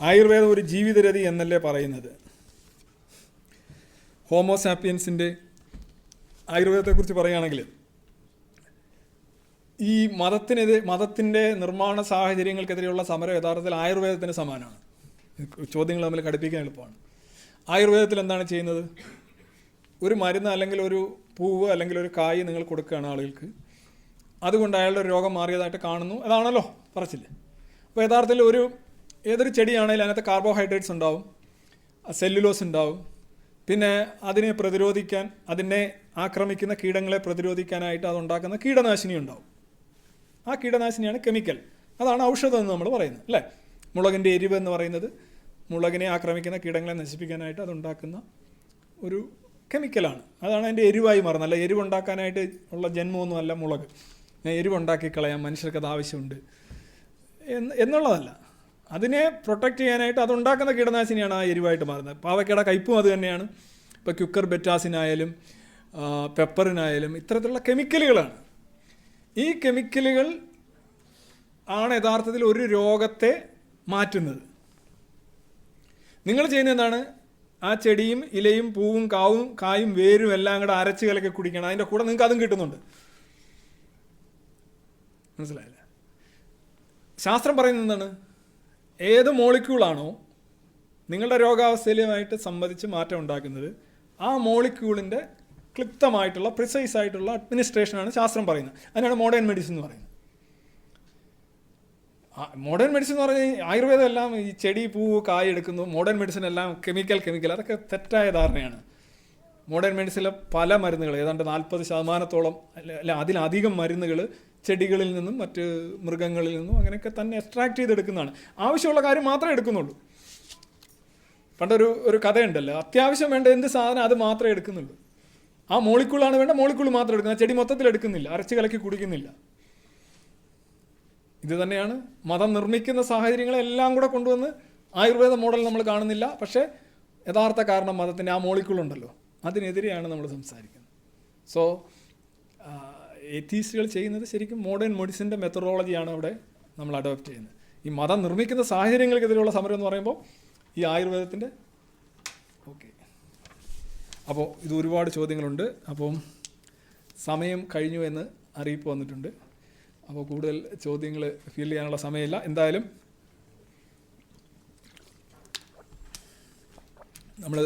ആയുർവേദം ഒരു ജീവിതരതി എന്നല്ലേ പറയുന്നത്? ഹോമോസാപ്പിയൻസിന്റെ ആയുർവേദത്തെക്കുറിച്ച് പറയുകയാണെങ്കിൽ ഈ മതത്തിനെതിരെ മതത്തിന്റെ നിർമ്മാണ സാഹചര്യങ്ങൾക്കെതിരെയുള്ള സമരം യഥാർത്ഥത്തിൽ ആയുർവേദത്തിന് സമാനമാണ്. ചോദ്യങ്ങൾ തമ്മിൽ ഘടിപ്പിക്കാൻ എളുപ്പമാണ്. ആയുർവേദത്തിൽ എന്താണ് ചെയ്യുന്നത്? ഒരു മരുന്ന് അല്ലെങ്കിൽ ഒരു പൂവ് അല്ലെങ്കിൽ ഒരു കായ് നിങ്ങൾ കൊടുക്കുകയാണ് ആളുകൾക്ക്. അതുകൊണ്ട് അയാളുടെ രോഗം മാറിയതായിട്ട് കാണുന്നു. അതാണല്ലോ പറച്ചില്ല അപ്പോൾ യഥാർത്ഥത്തിൽ ഒരു ഏതൊരു ചെടിയാണെങ്കിലും അതിനകത്ത് കാർബോഹൈഡ്രേറ്റ്സ് ഉണ്ടാവും സെല്ലുലോസ് ഉണ്ടാവും. പിന്നെ അതിനെ പ്രതിരോധിക്കാൻ അതിനെ ആക്രമിക്കുന്ന കീടങ്ങളെ പ്രതിരോധിക്കാനായിട്ട് അതുണ്ടാക്കുന്ന കീടനാശിനി ഉണ്ടാവും. ആ കീടനാശിനിയാണ് കെമിക്കൽ. അതാണ് ഔഷധം എന്ന് നമ്മൾ പറയുന്നത് അല്ലേ? മുളകിന്റെ എരിവ് എന്ന് പറയുന്നത് മുളകിനെ ആക്രമിക്കുന്ന കീടങ്ങളെ നശിപ്പിക്കാനായിട്ട് അതുണ്ടാക്കുന്ന ഒരു കെമിക്കലാണ്. അതാണ് അതിന്റെ എരിവായി മാറുന്നത്. അല്ല എരിവുണ്ടാക്കാനായിട്ട് ഉള്ള ജന്മമൊന്നുമല്ല മുളക്. എരിവുണ്ടാക്കി കളയാം മനുഷ്യർക്ക് അത് ആവശ്യമുണ്ട്. എന്നുള്ളതല്ല. അതിനെ പ്രൊട്ടക്റ്റ് ചെയ്യാനായിട്ട് അതുണ്ടാക്കുന്ന കീടനാശിനിയാണ് ആ എരിവായിട്ട് മാറുന്നത്. പാവയ്ക്കയുടെ കയ്പും അത് തന്നെയാണ്. ഇപ്പോൾ ക്യുക്കർ ബെറ്റാസിനായാലും പെപ്പറിനായാലും ഇത്തരത്തിലുള്ള കെമിക്കലുകളാണ് ഈ കെമിക്കലുകൾ ആണ് യഥാർത്ഥത്തിൽ ഒരു രോഗത്തെ മാറ്റുന്നത്. നിങ്ങൾ ചെയ്യുന്ന എന്താണ്? ആ ചെടിയും ഇലയും പൂവും കാവും കായും വേരും എല്ലാം കൂടെ അരച്ച് കലക്കി കുടിക്കണം. അതിന്റെ കൂടെ നിങ്ങൾക്ക് അതും കിട്ടുന്നുണ്ട്. മനസ്സിലായില്ല? ശാസ്ത്രം പറയുന്നത് എന്താണ്? ഏത് മോളിക്യൂളാണോ നിങ്ങളുടെ രോഗാവസ്ഥയിലുമായിട്ട് സംബന്ധിച്ച് മാറ്റം ഉണ്ടാക്കുന്നത് ആ മോളിക്യൂളിന്റെ ക്ലിപ്തമായിട്ടുള്ള പ്രിസൈസ് ആയിട്ടുള്ള അഡ്മിനിസ്ട്രേഷനാണ് ശാസ്ത്രം പറയുന്നത്. അതിനാണ് മോഡേൺ മെഡിസിൻ എന്ന് പറയുന്നത്. മോഡേൺ മെഡിസിൻ എന്ന് പറഞ്ഞാൽ ആയുർവേദം എല്ലാം ഈ ചെടി പൂവ് കായ് എടുക്കുന്നു മോഡേൺ മെഡിസിൻ എല്ലാം കെമിക്കൽ കെമിക്കൽ അതൊക്കെ തെറ്റായ ധാരണയാണ്. മോഡേൺ മെഡിസിനിലെ പല മരുന്നുകൾ ഏതാണ്ട് നാൽപ്പത് ശതമാനത്തോളം അല്ല അതിലധികം മരുന്നുകൾ ചെടികളിൽ നിന്നും മറ്റ് മൃഗങ്ങളിൽ നിന്നും അങ്ങനെയൊക്കെ തന്നെ എക്സ്ട്രാക്ട് ചെയ്തെടുക്കുന്നതാണ്. ആവശ്യമുള്ള കാര്യം മാത്രമേ എടുക്കുന്നുള്ളൂ. പണ്ടൊരു ഒരു കഥയുണ്ടല്ലോ അത്യാവശ്യം വേണ്ട എന്ത് സാധനം അത് മാത്രമേ എടുക്കുന്നുള്ളൂ. ആ മോളിക്കൂളാണ് വേണ്ട മോളിക്കൂൾ മാത്രം എടുക്കുന്നത്. ചെടി മൊത്തത്തിൽ എടുക്കുന്നില്ല അരച്ച് കലക്കി കുടിക്കുന്നില്ല. ഇത് തന്നെയാണ് മതം നിർമ്മിക്കുന്ന സാഹചര്യങ്ങളെല്ലാം കൂടെ കൊണ്ടുവന്ന് ആയുർവേദ മോഡൽ നമ്മൾ കാണുന്നില്ല. പക്ഷേ യഥാർത്ഥ കാരണം മതത്തിന്റെ ആ മോളിക്കൂൾ ഉണ്ടല്ലോ അതിനെതിരെയാണ് നമ്മൾ സംസാരിക്കുന്നത്. സോ എത്തീസ്റ്റുകൾ ചെയ്യുന്നത് ശരിക്കും മോഡേൺ മെഡിസിന്റെ മെത്തഡോളജിയാണ് അവിടെ നമ്മൾ അഡോപ്റ്റ് ചെയ്യുന്നത്. ഈ മതം നിർമ്മിക്കുന്ന സാഹചര്യങ്ങൾക്കെതിരെയുള്ള സമരം എന്ന് പറയുമ്പോൾ ഈ ആയുർവേദത്തിന്റെ ഓക്കെ അപ്പോൾ ഇത് ഒരുപാട് ചോദ്യങ്ങളുണ്ട്. അപ്പം സമയം കഴിഞ്ഞു എന്ന് അറിയിപ്പ് വന്നിട്ടുണ്ട്. അപ്പോൾ കൂടുതൽ ചോദ്യങ്ങൾ ഫീൽ ചെയ്യാനുള്ള സമയമില്ല. എന്തായാലും നമ്മൾ